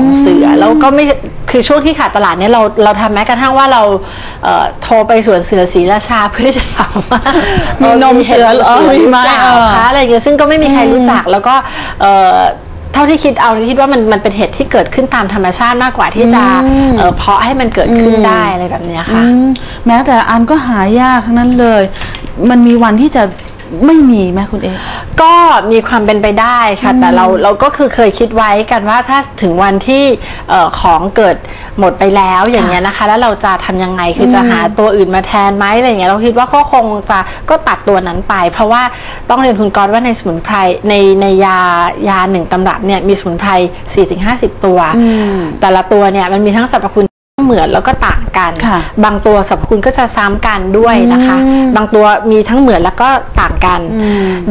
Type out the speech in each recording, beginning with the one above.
ของเสือแล้วก็ไม่คือช่วงที่ขาดตลาดเนี่ยเราเราทำแม้กระทั่งว่าเราเอ่อโทรไปสวนเสือศรีราชาเพื่อจะถามว่ามีมีนมเสือเหรอมีไหมเปล่าเออคะอะไรอย่างเงี้ยซึ่งก็ไม่มีใครรู้จักแล้วก็เอ่อเท่าที่คิดเอาคิดว่ามันมันเป็นเหตุที่เกิดขึ้นตามธรรมชาติมากกว่าที่จะเอ่อเพาะให้มันเกิดขึ้นได้อะไรแบบเนี้ยค่ะอืมแม้แต่อันก็หายากทั้งนั้นเลย มันมีวันที่จะไม่มีไหมคุณเอก็ มีความเป็นไปได้ค่ะแต่เราเราก็คือเคยคิดไว้กันว่าถ้าถึงวันที่เอ่อของเกิดหมดไปแล้วอย่างเงี้ยนะคะ แล้วเราจะทำยังไงคือจะหาตัวอื่นมาแทนไหมอะไรอย่างเงี้ยเราคิดว่าก็คงจะก็ตัดตัวนั้นไป เพราะว่าต้องเรียนคุณกรณ์ว่าในสมุนไพรในในยายาหนึ่งตำรับเนี่ยมีสมุนไพร4-50 ตัว แต่ละตัวเนี่ยมันมีทั้งสรรพคุณ เหมือนแล้วก็ต่างกันค่ะบางตัวสรรพคุณก็จะซ้ำกันด้วยนะคะ บางตัวมีทั้งเหมือนแล้วก็ต่างกัน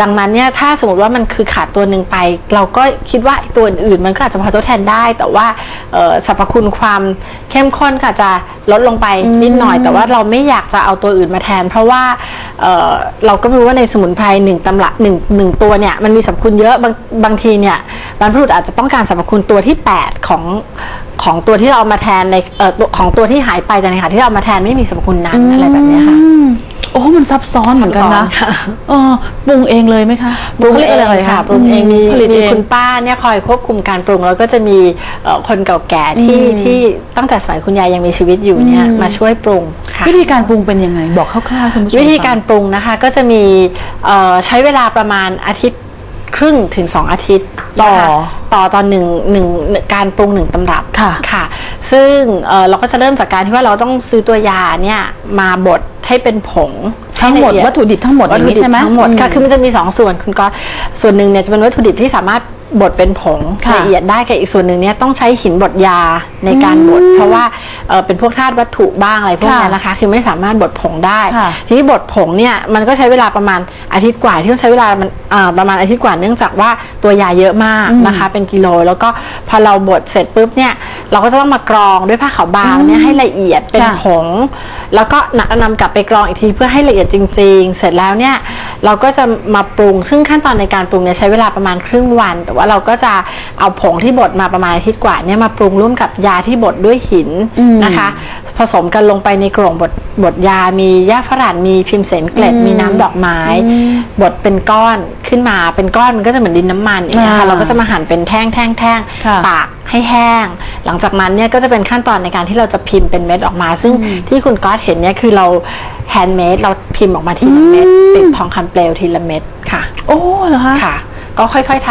ดังนั้นเนี่ยถ้าสมมติว่ามันคือขาดตัวหนึ่งไป เราก็คิดว่าไอ้ตัวอื่นๆมันก็อาจจะพอทดแทนได้ แต่ว่าเอ่อสรรพคุณความเข้มข้นก็อาจจะลดลงไปนิดหน่อย แต่ว่าเราไม่อยากจะเอาตัวอื่นมาแทน เพราะว่าเอ่อเราก็ไม่รู้ว่าในสมุนไพรหนึ่งตำรับหนึ่งหนึ่งตัวเนี่ยมันมีสรรพคุณเยอะบางบางทีเนี่ยบรรพบุรุษอาจจะต้องการสรรพคุณตัวที่ 8 ของ ของตัวที่เราเอามาแทนในเอ่อตัวของตัวที่หายไปแต่ในขณะที่เราเอามาแทนไม่มีสรรพคุณนั้นอะไรแบบเนี้ยค่ะ อืมโอ้มันซับซ้อนเหมือนกันซับซ้นะอนค่ะ เออปรุงเองเลยไหมคะปรุงขารียกเออะไรงค่ะปรุงเองมีผลิตมีเอง คุณป้าเนี่ยคอยควบคุมการปรุง แล้วก็จะมีเอ่อคนเก่าแก่ที่ที่ตั้งแต่สมัยคุณยายยังมีชีวิตอยู่เนี่ยมาช่วยปรุงค่ะ วิธีการปรุงเป็นยังไง บอกคร่าวๆคุณผู้ชมวิธีการฟังปรุงนะคะก็จะมีเอ่อใช้เวลาประมาณอาทิตย์ ครึ่งถึง 2 อาทิตย์ต่อนะคะต่อตอนหนึ่งหนึ่งการปรุงหนึ่งตำรับค่ะค่ะ ซึ่งเอ่อเราก็จะเริ่มจากการที่ว่าเราต้องซื้อตัวยาเนี่ยมาบดให้เป็นผงทั้งหมดใละเอียวัตถุดิบทั้งหมดอวัตย่างถุนี้ดิบใช่ไหมทั้งหมดค่ะอืมคือมันจะมี 2 ส่วนคุณก็ส่วนหนึ่งเนี่ยจะเป็นวัตถุดิบที่สามารถ บดเป็นผงค่ะละเอียดได้กับอีกส่วนหนึ่งเนี่ยต้องใช้หินบดยาในการบดเพราะว่าเอ่อเป็นพวกธาตุวัตถุบ้างอะไรพวกนี้ค่ะนะคะ คือไม่สามารถบดผงได้ค่ะทีนี้บดผงเนี่ยมันก็ใช้เวลาประมาณอาทิตย์กว่าที่ต้องใช้เวลามันอ่าประมาณอาทิตย์กว่าเนื่องจากว่าตัวยาเยอะมากนะคะ เป็นกิโล แล้วก็พอเราบดเสร็จปุ๊บเนี่ยเราก็จะต้องมากรองด้วยผ้าขาวบางเนี่ยให้ละเอียดเป็นค่ะผง แล้วก็นำนำกลับไปกรองอีกทีเพื่อให้ละเอียดจริง ๆ เสร็จแล้วเนี่ย เราก็จะมาปรุง ซึ่งขั้นตอนในการปรุงเนี่ยใช้เวลาประมาณครึ่งวัน แต่ว่าเราก็จะเอาผงที่บดมาประมาณอาทิตย์กว่าเนี่ยมาปรุงร่วมกับยาที่บดด้วยหินนะคะ ผสมกันลงไปในกล่องบดบดยา มีหญ้าฝรั่งมีพิมพ์เสนเกล็ด มีน้ำดอกไม้ บดเป็นก้อนขึ้นมาเป็นก้อนมันก็จะเหมือนดินน้ำมันอย่างเงี้ยอ่าค่ะเราก็จะมาหั่นเป็นแท่งแท่งแท่งค่ะตาก ให้แห้ง หลังจากนั้นเนี่ยก็จะเป็นขั้นตอนในการที่เราจะพิมพ์เป็นเม็ดออกมา ซึ่งที่คุณก๊อตเห็นเนี่ยคือเราแฮนด์เมดเราพิมพ์ออกมาทีละเม็ดติดทองคำเปลวทีละเม็ดค่ะ โอ้เหรอคะค่ะ ก็ค่อยๆท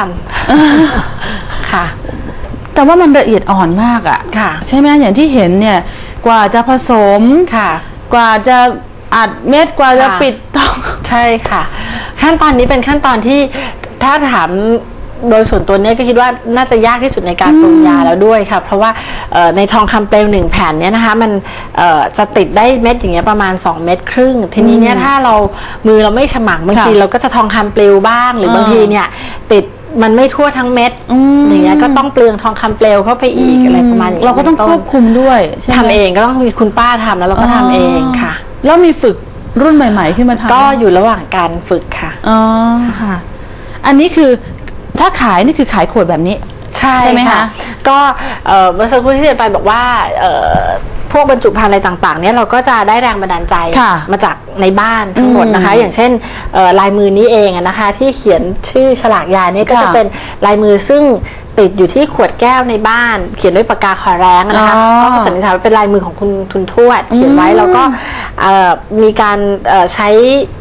ำค่ะ แต่ว่ามันละเอียดอ่อนมากอะค่ะ ใช่ไหมอย่างที่เห็นเนี่ยกว่าจะผสมค่ะ กว่าจะอัดเม็ดกว่าจะค่ะปิดต้องใช่ค่ะ ขั้นตอนนี้เป็นขั้นตอนที่ถ้าถาม โดยส่วนตัวเนี้ก็คิดว่าน่าจะยากที่สุดในการปรุงยาแล้วด้วยค่ะ เพราะว่าเอ่อในทองคำเปลวหนึ่งแผ่นเนี่ยนะคะมันเอ่อจะติดได้เม็ดอย่างเงี้ยประมาณ 2 เม็ดครึ่ง ทีนี้เนี่ยถ้าเรามือเราไม่ฉมังบางทีค่ะเราก็จะทองคำเปลวบ้าง หรือเออบางทีเนี่ยติดมันไม่ทั่วทั้งเม็ดอืม อย่างเงี้ยก็ต้องเปลืองทองคำเปลวเข้าไปอีกอะไรประมาณนี้เราก็ต้องป็นควบคุมด้วยใช่ไหมทำเองก็ต้องมีคุณป้าทำแล้วเราก็ทำเองค่ะ แล้วมีฝึกรุ่นใหม่ ๆ ขึ้นมาทำก็อยู่ระหว่างการฝึกค่ะ อ๋อค่ะ อันนี้คือ ถ้าขายนี่คือขายขวดแบบนี้ ใช่ใช่ไหมคะ ก็เอ่อเมื่อสักครู่ที่เรียนไปบอกว่าเอ่อพวกบรรจุภัณฑ์อะไรต่างๆเนี่ยเราก็จะได้แรงบันดาลใจค่ะมาจากในบ้านทั้งหมดนะคะ อย่างเช่นเอ่อลายมือนี้เองอะนะคะ ที่เขียนชื่อฉลากยาเนี่ยก็ค่ะจะเป็นลายมือซึ่งติดอยู่ที่ขวดแก้วในบ้าน เขียนด้วยปากกาขอแรงอะนะคะอ๋อก็สันนิษฐานว่าเป็นลายมือของคุณทุนทวด เขียนไว้แล้วก็เอ่อมีการเอ่อใช้เอ่อ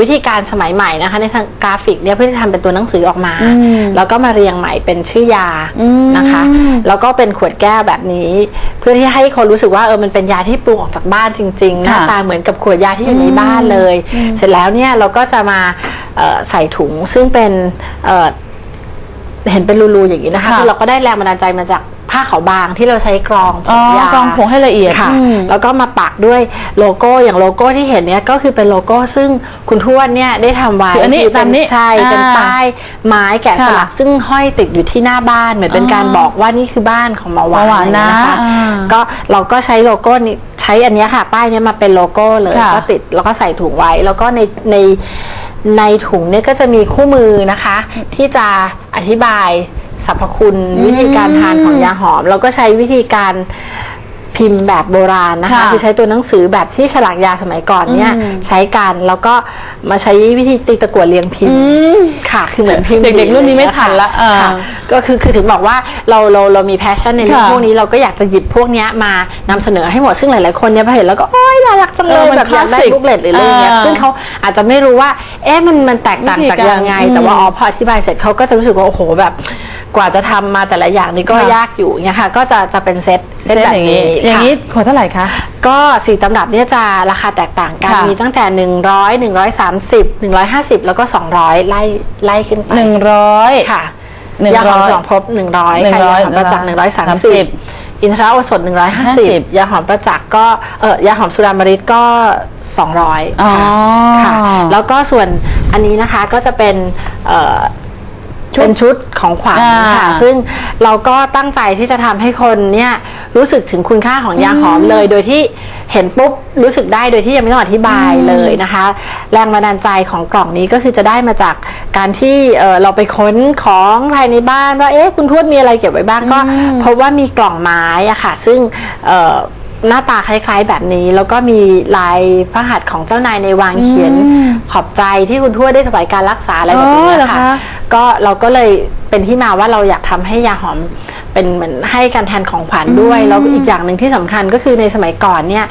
วิธีการสมัยใหม่นะคะ ในทางกราฟิกเนี่ยเพื่อจะทำเป็นตัวหนังสือออกมา แล้วก็มาเรียงใหม่เป็นชื่อยานะคะ แล้วก็เป็นขวดแก้วแบบนี้ เพื่อที่ให้คนรู้สึกว่าเออมันเป็นยาที่ปรุงออกจากบ้านจริงๆหน้าค่ะตาเหมือนกับขวดยาที่อยู่ในบ้านเลย เสร็จแล้วเนี่ยเราก็จะมาเอ่อใส่ถุงซึ่งเป็นเอ่อเห็นเป็นรูๆอย่างนี้นะคะค่ะคือเราก็ได้แรงบันดาลใจมาจาก ผ้าขาวบางที่เราใช้กรองผอ๋องยากรองผงให้ละเอียดค่ะ อืม แล้วก็มาปักด้วยโลโก้อย่างโลโก้ที่เห็นเนี่ยก็คือเป็นโลโก้ซึ่งคุณทวดเนี่ยได้ทำไว้คืออันนี้คืเป็ตามนี้ใช่เป็นอ่าป้ายไม้แกะสลัก ค่ะซึ่งห้อยติดอยู่ที่หน้าบ้านเหมือนเป็นการบอกว่านี่คือบ้านของหมอหวานหมอหวานอะไรอย่งเงี้ยนะคะนะอ่าก็เราก็ใช้โลโก้นี้ใช้อันเนี้ยค่ะ ป้ายเนี้ยมาเป็นโลโก้เลยค่ะ ก็ติดแล้วก็ใส่ถุงไว้ แล้วก็ในในในถุงเนี่ยก็จะมีคู่มือนะคะ ที่จะอธิบาย สรรพคุณวิธีการทานของยาหอม เราก็ใช้วิธีการพิมพ์แบบโบราณนะคะค่ะคือใช้ตัวหนังสือแบบที่ฉลากยาสมัยก่อนเนี่ยใช้กันแล้วก็มาใช้วิธีตีตะกั่วเรียงพิมพ์ค่ะคือเหมือนพิมพ์เด็กๆรุ่นนี้ไม่ทันละค่อ่าค่ะก็คือคือถึงบอกว่าเราเราเรามีแพชชั่นในเรื่องค่ะพวกนี้เราก็อยากจะหยิบพวกเนี้ยมานำเสนอให้หมดซึ่งหลายๆคนเนี่ยพอเห็นแล้วก็โอ๊ยน่ารักจังเลเอยอมันแบบอยากได้ classic ลูกเล็ดหรืออะไรอย่างเงี้ยอ่าซึ่งเขาอาจจะไม่รู้ว่าเอ๊ะมันมันแตกต่างจากยังไงวิธีการแต่ว่าอ๋อพออธิบายเสร็จเขาก็จะรู้สึกว่าโอ้โหแบบ กว่าจะทำมาแต่ละอย่างนี่ก็ค่ะ ยากอยู่เนี่ยค่ะ ก็จะจะเป็นเซตเซตแบบอย่างนี้นี้อย่างค่ะ นี้ขวดเท่าไหร่คะ ก็สี่ตำรับเนี่ยจะราคาแตกต่างกัน ค่ะ มีตั้งแต่ 100 130 150 แล้วก็ 200 ไล่ไล่ขึ้นไปหนึ่งร้อย ค่ะหนึ่งยาหอมร้อยสองภพหนึ่งร้อยค่ะ100ยาหอมประจักษ์หนึ่งร้อยสามสามสิสิบบอินทราโอสถหนึ่งร้อยห้าสิบ50 ยาหอมประจักษ์ก็เออยาหอมสุรามฤตก็สองร้อยอ๋อค่ะแล้วก็ส่วนอันนี้นะคะก็จะเป็นเอ่อ เป็นชุดของขวัญอ่าค่ะ ซึ่งเราก็ตั้งใจที่จะทำให้คนเนี่ยรู้สึกถึงคุณค่าของยาหอมเลย โดยที่เห็นปุ๊บรู้สึกได้โดยที่ยังไม่ต้องอธิบายเลยนะคะ แรงบันดาลใจของกล่องนี้ก็คือจะได้มาจากการที่เอ่อเราไปค้นของภายในบ้านว่าเอ๊ะคุณทวดมีอะไรเก็บไว้บ้างก็พบว่ามีกล่องไม้อะค่ะ ซึ่งเอ่อหน้าตาคล้ายๆแบบนี้ แล้วก็มีลายพระหัตถ์ของเจ้านายในวางเขียนขอบใจที่คุณทวดได้ถวายการรักษาอะไรแบบอ๋นี้อเหรอค่ะคะ ก็เราก็เลยเป็นที่มาว่าเราอยากทำให้ยาหอมเป็นเหมือนให้การแทนของขวัญด้วย แล้วอีกอย่างหนึ่งที่สำคัญก็คือในสมัยก่อนเนี่ย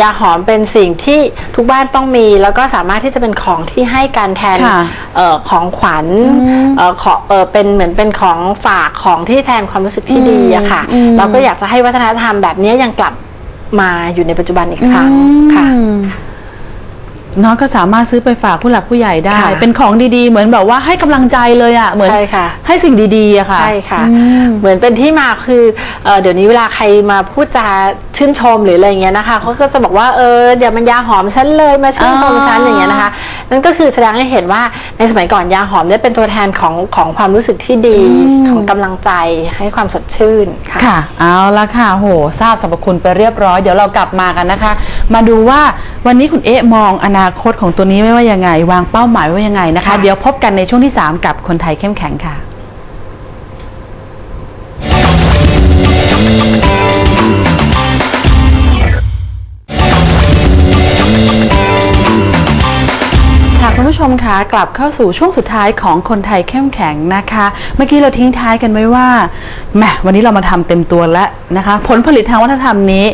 ยาหอมเป็นสิ่งที่ทุกบ้านต้องมี แล้วก็สามารถที่จะเป็นของที่ให้การแทนค่ะเอ่อของขวัญเอ่อขอเออเป็นเหมือนเป็นของฝากของที่แทนความรู้สึกที่ดีอะค่ะ เราก็อยากจะให้วัฒนธรรมแบบนี้ยังกลับมาอยู่ในปัจจุบันอีกครั้งค่ะอืม เนาะก็สามารถซื้อไปฝากผู้หลักผู้ใหญ่ได้ ค่ะเป็นของดีๆ เหมือนแบบว่าให้กำลังใจเลยอะ่ะเหมือนใช่ค่ะ ให้สิ่งดีๆอะค่ะ ใช่ค่ะ อืมเหมือนเป็นที่มาคือเอ่อเดี๋ยวนี้เวลาใครมาพูดจาชื่นชมหรืออะไรอย่างเงี้ยนะคะเขาก็จะบอกว่าเออเดี๋ยวมันยาหอมฉันเลยมาชื่นชมฉันอ๋ออย่างเงี้ยนะคะ นั่นก็คือแสดงให้เห็นว่าในสมัยก่อนยาหอมเนี่ยเป็นตัวแทนของของความรู้สึกที่ดีของกำลังใจให้ความสดชื่นค่ะค่ะ เอาละค่ะโหทราบสรรพคุณไปเรียบร้อยเดี๋ยวเรากลับมากันนะคะ มาดูว่าวันนี้คุณเอ๊ะมองอนาคตของตัวนี้ไม่ว่ายังไง วางเป้าหมายไว้ว่ายังไงนะคะค่ะเดี๋ยวพบกันในช่วงที่ 3 กับคนไทยเข้มแข็งค่ะ มคะกลับเข้าสู่ช่วงสุดท้ายของคนไทยเข้มแข็งนะคะ เมื่อกี้เราทิ้งท้ายกันไว้ว่าแหมวันนี้เรามาทำเต็มตัวแล้วนะคะ ผลผลิตทางวัฒนธรรมนี้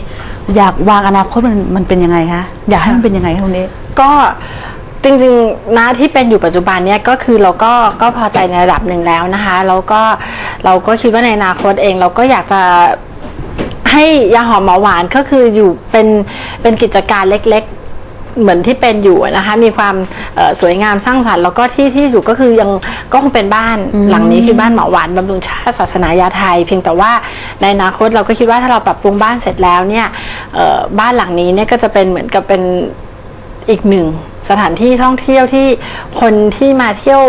อยากวางอนาคตมันมันเป็นยังไงคะอยากให้มันเป็นยังไงคะคุณเอ๊ก็จริงๆนะที่เป็นอยู่ปัจจุบันเนี่ยก็คือเราก็ก็พอใจในระดับหนึ่งแล้วนะคะแล้วก็เราก็คิดว่าในอนาคตเองเราก็อยากจะให้ยาหอมหมอหวานก็คืออยู่เป็นเป็นกิจการเล็ก เหมือนที่เป็นอยู่นะคะมีความเอ่อสวยงามสร้างสรรค์แล้วก็ที่ที่อยู่ก็คือยังก็คงเป็นบ้านหลังนี้คือบ้านหมอหวานบำรุงชาติศาสนายาไทย เพียงแต่ว่าในอนาคตเราก็คิดว่าถ้าเราปรับปรุงบ้านเสร็จแล้วเนี่ยเอ่อบ้านหลังนี้เนี่ยก็จะเป็นเหมือนกับเป็นอีกหนึ่งสถานที่ท่องเที่ยวที่คนที่มาเที่ยว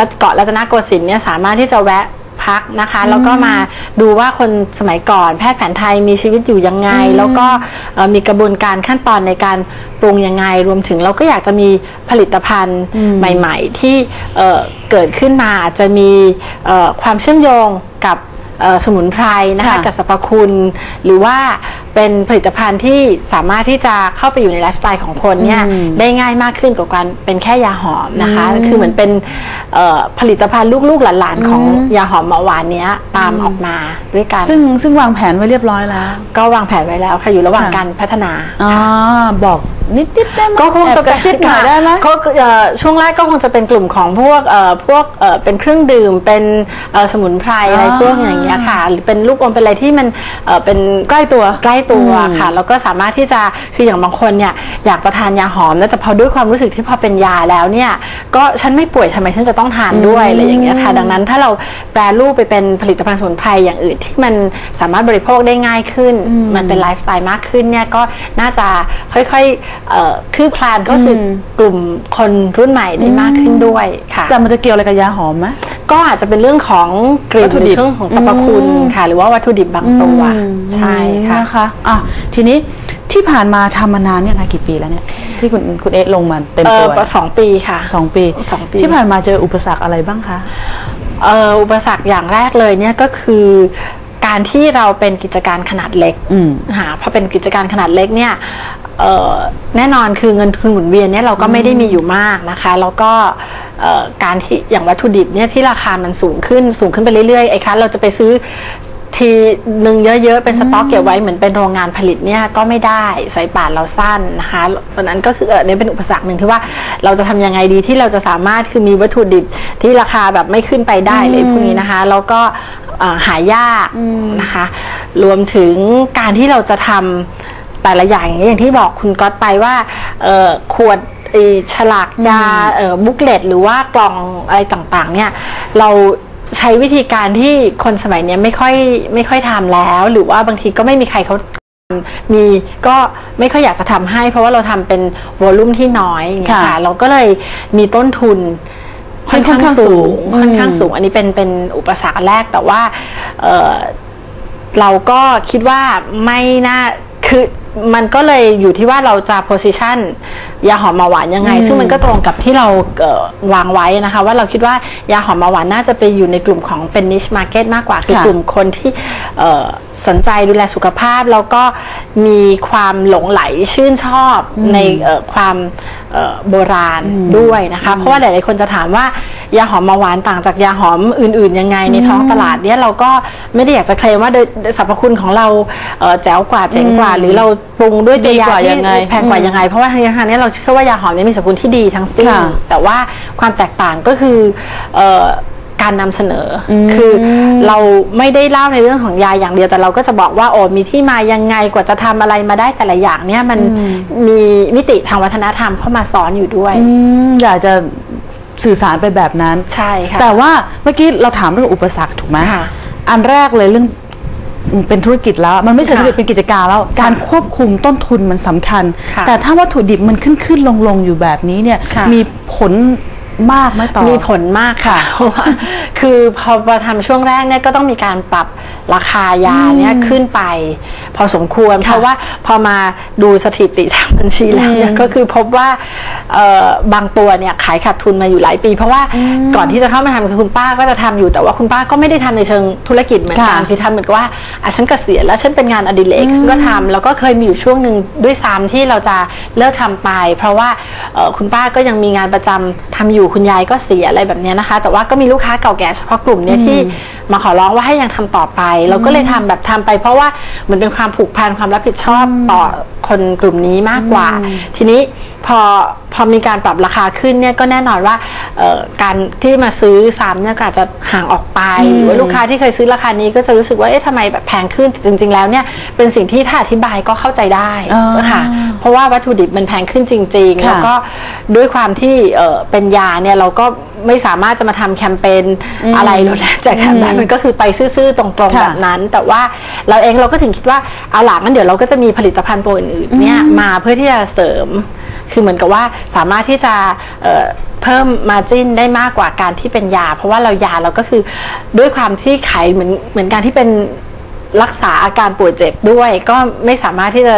รัฐเกาะรัตนโกสินทร์เนี่ยสามารถที่จะแวะ พักนะคะ แล้วก็มาดูว่าคนสมัยก่อน แพทย์แผนไทยมีชีวิตอยู่ยังไง แล้วก็เอ่อมีกระบวนการขั้นตอนในการปรุงยังไง รวมถึงเราก็อยากจะมีผลิตภัณฑ์ใหม่ ๆ ที่เอ่อเกิดขึ้นมาอาจจะมีเอ่อความเชื่อมโยงกับเอ่อสมุนไพรนะคะค่ะกับสรรพคุณหรือว่า เป็นผลิตภัณฑ์ที่สามารถที่จะเข้าไปอยู่ในไลฟ์สไตล์ของคนเนี่ยได้ง่ายมากขึ้นกว่าการเป็นแค่ยาหอมนะคะ คือเหมือนเป็นเอ่อผลิตภัณฑ์ลูกๆหลานๆของยาหอมหมอหวานเนี้ยตามออกมาด้วยกัน ซึ่งซึ่งวางแผนไว้เรียบร้อยแล้ว ก็วางแผนไว้แล้วค่ะอยู่ระหว่างค่ะการพัฒนาอ๋อบอกนิดนิดๆได้ไหมก็คงจะแอบกระซิบหน่อยได้ไหมก็เอ่อช่วงแรกก็คงจะเป็นกลุ่มของพวกเอ่อพวกเอ่อเป็นเครื่องดื่มเป็นเอ่อสมุนไพรอะไรอ๋อพวกอย่างเงี้ยค่ะ หรือเป็นลูกอมเป็นอะไรที่มันเอ่อเป็นใกล้ตัวใกล้ตัวค่ะแล้วก็สามารถที่จะคืออย่างบางคนเนี่ยอยากจะทานยาหอมนะแต่พอด้วยความรู้สึกที่พอเป็นยาแล้วเนี่ยก็ฉันไม่ป่วยทำไมฉันจะต้องทานด้วยอะไรอย่างเงี้ยค่ะ ดังนั้นถ้าเราแปรรูปไปเป็นผลิตภัณฑ์สมุนไพรอย่างอื่นที่มันสามารถบริโภคได้ง่ายขึ้น มันเป็นไลฟ์สไตล์มากขึ้นเนี่ยก็น่าจะค่อยๆเอ่อคืบคลานเข้าสู่กลุ่มคนรุ่นใหม่ได้มากขึ้นด้วยค่ะแต่มันจะเกี่ยวอะไรกับยาหอมไหม ก็อาจจะเป็นเรื่องของกลิ่นวัตถุหดิรือบเรื่องของสรรพคุณค่ะ หรือว่าวัตถุดิบบางตัวใช่ค่ะ นะคะอะทีนี้ที่ผ่านมาทำมานานเนี่ยคะกี่ปีแล้วเนี่ยที่คุณคุณเอ๊ะลงมาเต็มเอตัอวเนี่ยสองปีค่ะ สองปีสองปี ที่ผ่านมาเจออุปสรรคอะไรบ้างคะ เอ่ออุปสรรคอย่างแรกเลยเนี่ยก็คือ การที่เราเป็นกิจการขนาดเล็กอืมค่ะพอเป็นกิจการขนาดเล็กเนี่ยเอ่อ แน่นอนคือเงินทุนหมุนเวียนเนี่ยเราก็ไม่ได้มีอยู่มากนะคะ แล้วก็เอ่อการที่อย่างวัตถุดิบเนี่ยที่ราคามันสูงขึ้นสูงขึ้นไปเรื่อยๆไอ้คะเราจะไปซื้อทีหนึ่งเยอะๆ เป็นสต็อกเก็บไว้เหมือนเป็นโรงงานผลิตเนี่ยก็ไม่ได้สายป่านเราสั้นนะคะเพราะฉะนั้นก็คือเออเนี่ยเป็นอุปสรรคหนึ่งที่ว่าเราจะทำยังไงดีที่เราจะสามารถคือมีวัตถุดิบที่ราคาแบบไม่ขึ้นไปได้เลยพวกนี้นะคะ แล้วก็เอ่อหายากนะคะ รวมถึงการที่เราจะทำ แต่ละอย่างอย่างอย่างที่บอกคุณก๊อตไปว่าเอ่อขวดไอ้ฉลากยาเอ่อบุ๊กเลตหรือว่ากล่องอะไรต่างๆ เนี่ย เราใช้วิธีการที่คนสมัยเนี้ยไม่ค่อยไม่ค่อยทำแล้ว หรือว่าบางทีก็ไม่มีใครเขาทำมีก็ไม่ค่อยอยากจะทำให้ เพราะว่าเราทำเป็นวอลลุ่มที่น้อยอย่างเงี้ยค่ะค่ะเราก็เลยมีต้นทุนค่อนข้างสูงค่อนข้างอืมสูง อันนี้เป็นเป็นอุปสรรคแรกแต่ว่าเอ่อเราก็คิดว่าไม่น่าคือ มันก็เลยอยู่ที่ว่าเราจะ position ยาหอมมาหวานยังไง ซึ่งมันก็ตรงกับที่เราเอ่อวางไว้นะคะ ว่าเราคิดว่ายาหอมมาหวานน่าจะไปอยู่ในกลุ่มของเป็น niche market มากกว่า คือค่ะกลุ่มคนที่เอ่อสนใจดูแลสุขภาพ แล้วก็มีความหลงไหลชื่นชอบในเอ่อความเอ่อโบราณด้วยนะคะ เพราะว่าหลาย ๆ คนจะถามว่ายาหอมมาหวานต่างจากยาหอมอื่น ๆ ยังไงในท้องตลาดเนี่ยเราก็ไม่ได้อยากจะเคลมว่าโดยสรรพคุณของเราเอ่อแจ๋วกว่าเจ๋งกว่า หรือเราปรุงด้วยตัวยาดีกว่าที่ยังไงแพงกว่ายังไง เพราะว่าทางทางนี้เราเชื่อว่ายาหอมเนี่ยมีสรรพคุณที่ดีทั้งสิ้นค่ะแต่ว่าความแตกต่างก็คือเอ่อการนำเสนออคือเราไม่ได้เล่าในเรื่องของยาอย่างเดียวแต่เราก็จะบอกว่าโอ้มีที่มายังไงกว่าจะทำอะไรมาได้แต่ละอย่างเนี่ยมันมีมิติทางวัฒนธรรมเข้ามาซ้อนอยู่ด้วยอืมอยากจะสื่อสารไปแบบนั้นใช่ค่ะแต่ว่าเมื่อกี้เราถามเรื่องอุปสรรคถูกไหมค่ะอันแรกเลยเรื่อง เป็นธุรกิจแล้ว มันไม่ใช่ค่ะธุรกิจเป็นกิจการแล้ว การควบคุมต้นทุนมันสำคัญค่ะแต่ถ้าวัตถุดิบมันขึ้นขึ้นลงลงอยู่แบบนี้เนี่ยค่ะมีผล มากไหมต่อมีผลมากค่ะเพราะว่าคือพอมาทำช่วงแรกเนี่ยก็ต้องมีการปรับราคายาเนี่ยขึ้นไป พอสมควร เพราะว่าพอมาดูสถิติทางบัญชีแล้วเนี่ยก็คือพบว่าเอ่อบางตัวเนี่ยขายขาดทุนมาอยู่หลายปี เพราะว่าก่อนที่จะเข้ามาทำคือคุณป้าก็จะทำอยู่แต่ว่าคุณป้าก็ไม่ได้ทำในเชิงธุรกิจเหมือนกันค่ะคือทำเหมือนกับว่าอะฉันเกษียณแล้วฉันเป็นงานอดิเรกฉันก็ทำแล้วก็เคยมีอยู่ช่วงหนึ่งด้วยซ้ำที่เราจะเลิกทำไป เพราะว่าเอ่อคุณป้าก็ยังมีงานประจำทำอยู่คุณยายก็เสียอะไรแบบนี้นะคะ แต่ว่าก็มีลูกค้าเก่าแก่เฉพาะกลุ่มเนี้ยที่มาขอร้องว่าให้ยังทำต่อไป เราก็เลยทำแบบทำไป เพราะว่าเหมือนเป็นความผูกพันความรับผิดชอบต่อคนกลุ่มนี้มากกว่า ทีนี้พอพอมีการปรับราคาขึ้นเนี่ยก็แน่นอนว่าเอ่อการที่มาซื้อซ้ำเนี่ยก็อาจจะห่างออกไปหรือว่าลูกค้าที่เคยซื้อราคานี้ก็จะรู้สึกว่าเอ๊ะทำไมแบบแพงขึ้นแต่จริง ๆ แล้วเนี่ยเป็นสิ่งที่ถ้าอธิบายก็เข้าใจได้อ๋อค่ะเพราะว่าวัตถุดิบมันแพงขึ้นจริงๆค่ะแล้วก็ด้วยความที่เอ่อเป็นยาเนี่ยเราก็ ไม่สามารถจะมาทำแคมเปญอะไรลดแรงจากแบบนั้นมันก็คือไปซื่อๆตรงๆค่ะแบบนั้น แต่ว่าเราเองเราก็ถึงคิดว่าเอาหลังงั้นเดี๋ยวเราก็จะมีผลิตภัณฑ์ตัวอื่นๆเนี่ยมาเพื่อที่จะเสริม คือเหมือนกับว่าสามารถที่จะเอ่อเพิ่มมาจิ้นได้มากกว่าการที่เป็นยา เพราะว่าเรายาเราก็คือด้วยความที่ขายเหมือนเหมือนการที่เป็นรักษาอาการป่วยเจ็บด้วย ก็ไม่สามารถที่จะ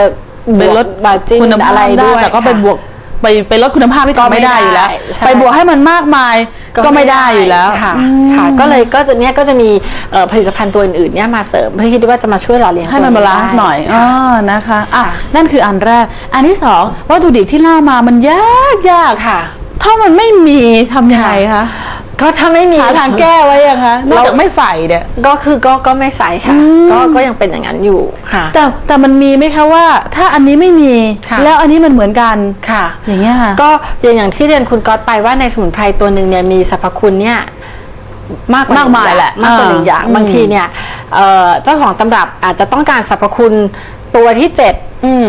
ไปลดมาจิ้นคุณภาพอะไรได้ด้วยแต่ก็ไปค่ะ บวก ไปไปลดคุณภาพที่ก็ทำไม่ได้อยู่แล้วไม่ได้ใช่ ไปบวกให้มันมากมายก็ไม่ได้อยู่แล้ว ค่ะอืมค่ะก็เลยก็จะเนี้ยก็จะมีเอ่อผลิตภัณฑ์ตัวอื่นๆเนี่ยมาเสริมเพื่อคิดว่าจะมาช่วยหล่อเลี้ยงให้มันตัวบาลานซ์ได้หน่อยอ๋ค่ะอนะคะอะค่ะ นั่นคืออันแรก อันที่สองวัตถุดิบที่ล่ามามันยากยากค่ะ ถ้ามันไม่มีทำยังไงคะ ก็ถ้าไม่มีหาทางแก้ไว้ยังคะนอกจากเราไม่ใส่เนี่ยก็คือก็ก็ไม่ใส่ค่ะ ก็ก็ยังเป็นอย่างนั้นอยู่ค่ะ แต่แต่มันมีไหมคะว่า ถ้าอันนี้ไม่มีค่ะแล้วอันนี้มันเหมือนกันค่ะ อย่างเงี้ยค่ะก็อย่างอย่างที่เรียนคุณก๊อตไปว่าในสมุนไพรตัวหนึ่งเนี่ยมีสรรพคุณเนี่ยมากกว่มากมายนึ่งองแหละมากกว่าหนึ่งอย่างอ่าบางทีเนี่ยเอ่อเจ้าของตำรับอาจจะต้องการสรรพคุณตัวที่เจ็ดอืม